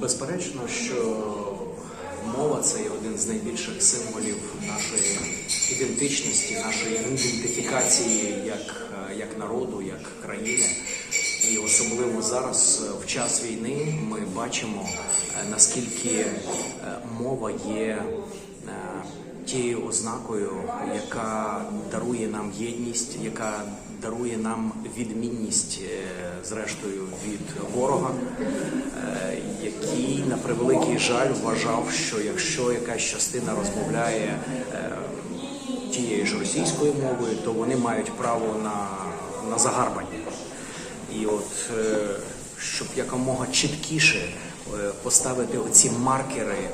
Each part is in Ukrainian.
Безперечно, що мова це є один з найбільших символів нашої ідентичності, нашої ідентифікації як, як народу, як країни. І особливо зараз, в час війни, ми бачимо е, наскільки е, мова є тією ознакою, яка дарує нам єдність, яка дарує нам відмінність, е, зрештою, від ворога, е, який на превеликий жаль вважав, що якщо якась частина розмовляє е, тією ж російською мовою, то вони мають право на, на загарбання. І от е, щоб якомога чіткіше е, поставити оці маркери е,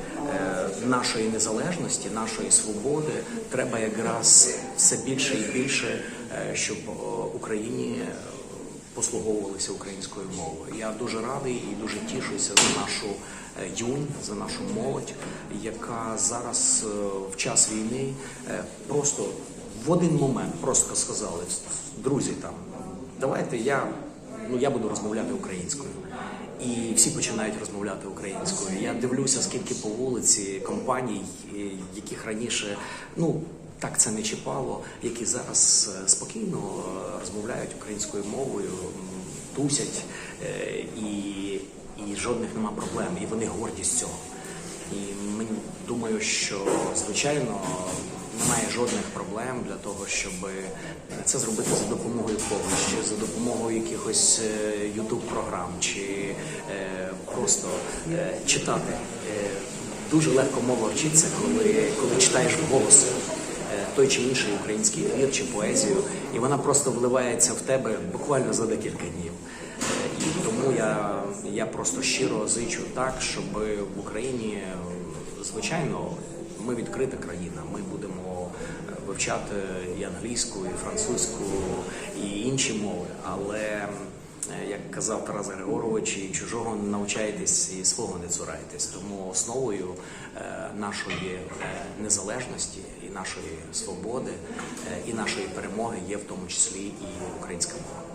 нашої незалежності, нашої свободи, треба якраз все більше і більше, е, щоб е, Україні е, послуговувалися українською мовою. Я дуже радий і дуже тішуся за нашу е, юнь, за нашу молодь, яка зараз е, в час війни е, просто в один момент просто сказали, друзі, там давайте я ну я буду розмовляти українською. І всі починають розмовляти українською. Я дивлюся, скільки по вулиці компаній, яких раніше ну так це не чіпало, які зараз е, спокійно е, розмовляють українською мовою, тусять, е, і, і жодних нема проблем, і вони горді з цього. І мені думаю, що звичайно жодних проблем для того, щоб це зробити за допомогою когось, чи за допомогою якихось ютуб програм, чи е, просто е, читати. Е, Дуже легко мова вчиться, коли, коли читаєш вголос е, той чи інший український твір чи поезію, і вона просто вливається в тебе буквально за декілька днів. Е, І тому я, я просто щиро зичу так, щоб в Україні, е, звичайно, ми відкрита країна. Ми будемо е, вивчати і англійську, і французьку, і інші мови. Але е, як казав Тарас Григорович, і чужого навчайтесь, і свого не цурайтесь. Тому основою е, нашої незалежності і нашої свободи і нашої перемоги є в тому числі і українська мова.